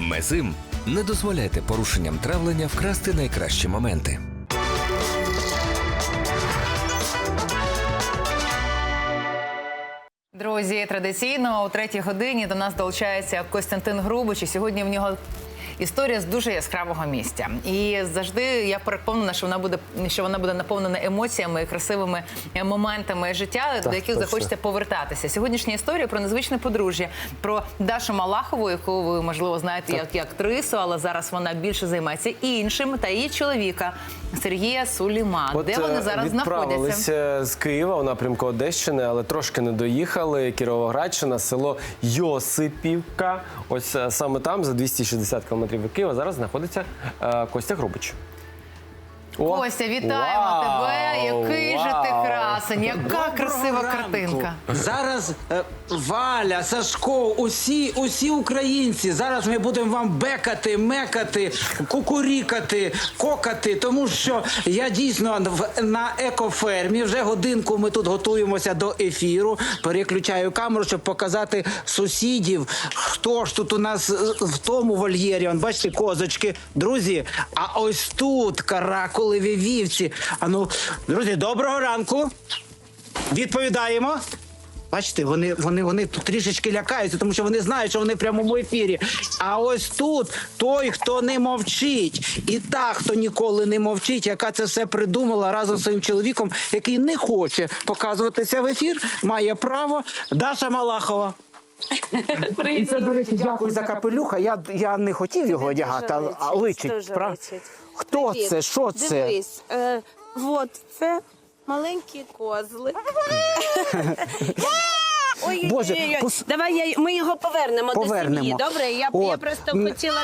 Мезим не дозволяйте порушенням травлення вкрасти найкращі моменти. Друзі, традиційно у третій годині до нас долучається Костянтин Грубич. І сьогодні в нього історія з дуже яскравого місця. І завжди я переконана, що вона буде що вона буде наповнена емоціями і красивими е, моментами життя, до яких точно. захочеться повертатися. Сьогоднішня історія про незвичне подружжя, про Дашу Малахову, яку ви можливо знаєте як, як актрису, але зараз вона більше займається іншим, та її чоловіка Сергія Суліма. Де е, вони зараз знаходяться? з Києва у напрямку Одещини, але трошки не доїхали. Кіровоградщина, село Йосипівка. Ось е, саме там, за 260 кілометрів від Києва, зараз знаходиться е, Костя Грубич. О, Костя, вітаємо вау, тебе. Який же ти. Красень, яка красива ранку. картинка. Зараз е, Валя, Сашко, усі, усі українці. Зараз ми будемо вам бекати, мекати, кукурікати, кокати, тому що я дійсно в- на екофермі. Вже годинку ми тут готуємося до ефіру. Переключаю камеру, щоб показати сусідів. Хто ж тут у нас е, в тому вольєрі? Он, бачите, козочки. Друзі, а ось тут каракулеві вівці. А ну, друзі, доброго ранку. Відповідаємо. Бачите, вони, вони, вони тут трішечки лякаються, тому що вони знають, що вони в прямому ефірі. А ось тут той, хто не мовчить, і та, хто ніколи не мовчить, яка це все придумала разом з своїм чоловіком, який не хоче показуватися в ефір, має право. Даша Малахова. І це, до речі, дякую за капелюха. Я, я не хотів його одягати, а, личить. Хто це? Що це? Дивись, е, от це маленькі козли. Ой, Боже, ой, ой, ой. пос- давай я, ми його повернемо, Повернемо. до сім'ї. Добре, я, я От. просто хотіла.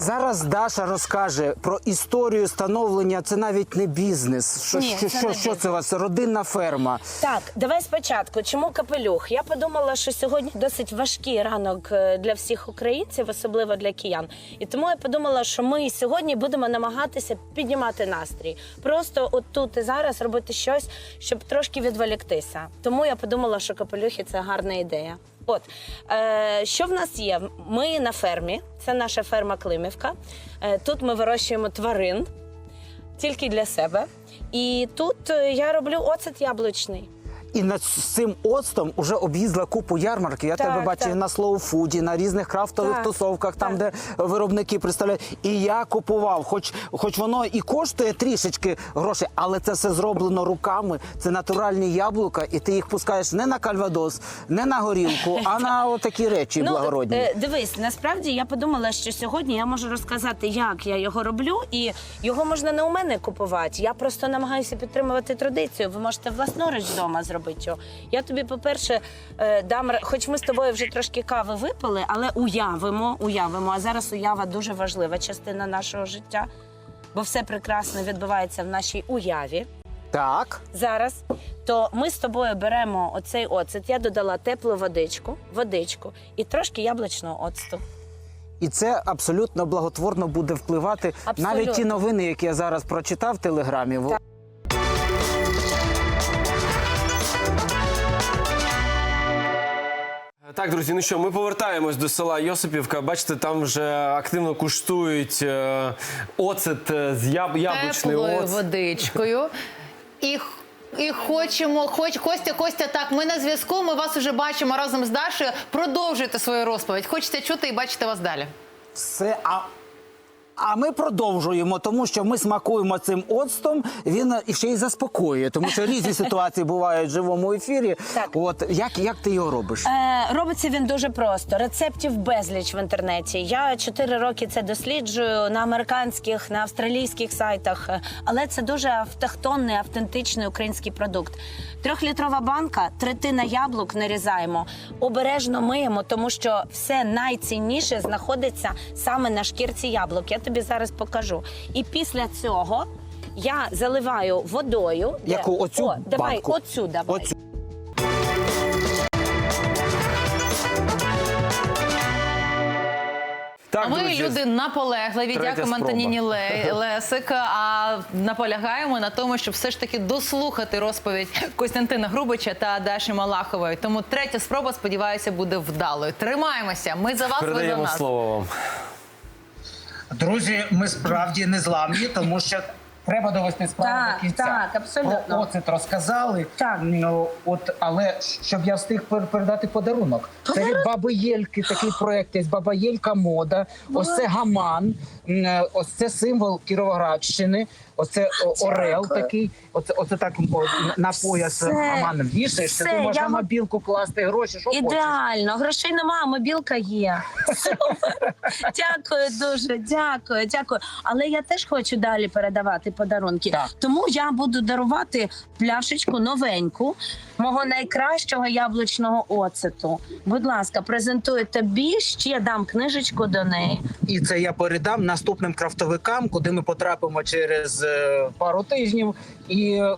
Зараз Даша розкаже про історію становлення. Це навіть не бізнес. Що, Ні, що, це що, не що це у вас? Родинна ферма. Так, давай спочатку. Чому капелюх? Я подумала, що сьогодні досить важкий ранок е, для всіх українців, особливо для киян. І тому я подумала, що ми сьогодні будемо намагатися піднімати настрій. Просто от тут і зараз робити щось, щоб трошки відволіктися. Тому я подумала, що капелюхи це гарна ідея. От е, що в нас є? Ми на фермі. Це наша ферма Климівка. Е, тут ми вирощуємо тварин тільки для себе. І тут е, я роблю оцет яблучний. І над цим оцтом вже об'їздила купу ярмарків. Я Так, тебе бачив на слоуфуді, на різних крафтових Так, тусовках, там, так. де виробники представляють. І я купував, хоч, хоч воно і коштує трішечки грошей, але це все зроблено руками. Це натуральні яблука, і ти їх пускаєш не на кальвадос, не на горілку, а на отакі речі благородні. е, дивись, насправді я подумала, що сьогодні я можу розказати, як я його роблю, і його можна не у мене купувати. Я просто намагаюся підтримувати традицію. Ви можете власноруч вдома зробити його. Я тобі, по-перше, е, дам, хоч ми з тобою вже трошки кави випили, але уявимо, уявимо. А зараз уява дуже важлива частина нашого життя, бо все прекрасно відбувається в нашій уяві. Так. зараз, то ми з тобою беремо оцей оцет. Я додала теплу водичку, водичку і трошки яблучного оцту. І це абсолютно благотворно буде впливати Абсолютно. навіть ті новини, які я зараз прочитав в телеграмі. Так. Так, друзі, ну що, ми повертаємось до села Йосипівка. Бачите, там вже активно куштують е, оцет е, з яб... яблучний Теплою оцет. водичкою. І, і хочемо, хоч Костя, Костя, так, ми на зв'язку, ми вас уже бачимо разом з Дашею. Продовжуйте свою розповідь. Хочете чути і бачити вас далі. Все, а, а ми продовжуємо, тому що ми смакуємо цим оцтом. Він ще й заспокоює, тому що різні ситуації бувають в живому ефірі. Так. От як, як ти його робиш? Е, робиться він дуже просто. Рецептів безліч в інтернеті. Я чотири роки це досліджую на американських, на австралійських сайтах. Е, Але це дуже автохтонний, автентичний український продукт. Трьохлітрова банка, третина яблук нарізаємо, обережно миємо, тому що все найцінніше знаходиться саме на шкірці яблук. Я тобі зараз покажу. І після цього я заливаю водою. де- Яку? Оцю О, давай, банку? оцю давай. Оцю. Так, а ми друзі, люди наполегливі. третя Дякуємо спроба. Антоніні Ле- Лесик. А наполягаємо на тому, щоб все ж таки дослухати розповідь Костянтина Грубича та Даші Малахової. Тому третя спроба, сподіваюся, буде вдалою. Тримаємося. Ми за вас, ви за передаємо нас. слово вам. Друзі, ми справді не зламні, тому що треба довести справу Так, до кінця. так, абсолютно. Про оцет розказали. Так. Ну, от, але щоб я встиг передати подарунок. Це від Баби Єльки такий проект. Є Баба Єлька мода. Ось це гаман. Е, Ось це символ Кіровоградщини. Оце орел Дякую. такий. Оце, оце так на пояс Все. гаман вішаєш. Все, Ти можна я мобілку класти гроші. Що хочеш. Ідеально, грошей нема, мобілка є. Дякую дуже, дякую, дякую. Але я теж хочу далі передавати подарунки. Так. Тому я буду дарувати пляшечку новеньку мого найкращого яблучного оцету. Будь ласка, презентую тобі, ще дам книжечку до неї. І це я передам наступним крафтовикам, куди ми потрапимо через е, пару тижнів. І е,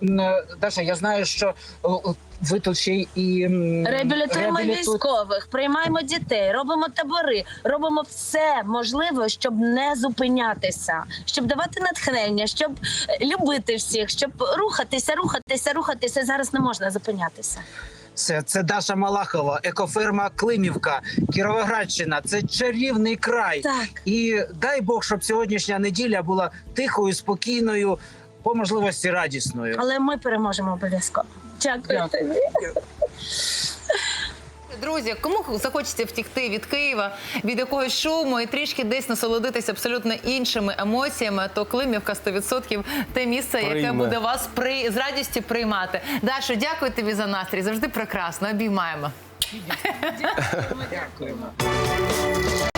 Даша, я знаю, що о, ви тут ще і Реабілітуємо реабіліту- військових, приймаємо дітей, робимо табори, робимо все можливе, щоб не зупинятися, щоб давати натхнення, щоб е, любити всіх, щоб рухатися, рухатися, рухатися. Зараз не можна зупинятися. Це, це Даша Малахова, екоферма Климівка, Кіровоградщина. Це чарівний край. Так. І дай Бог, щоб сьогоднішня неділя була тихою, спокійною, по можливості радісною. Але ми переможемо обов'язково. Дякую Дякую. тобі. Друзі, кому захочеться втікти від Києва, від якогось шуму і трішки десь насолодитися абсолютно іншими емоціями, то Климівка 100% те місце, яке буде вас при з радістю приймати. Дашо, дякую тобі за настрій. Завжди прекрасно. Обіймаємо. Дякуємо.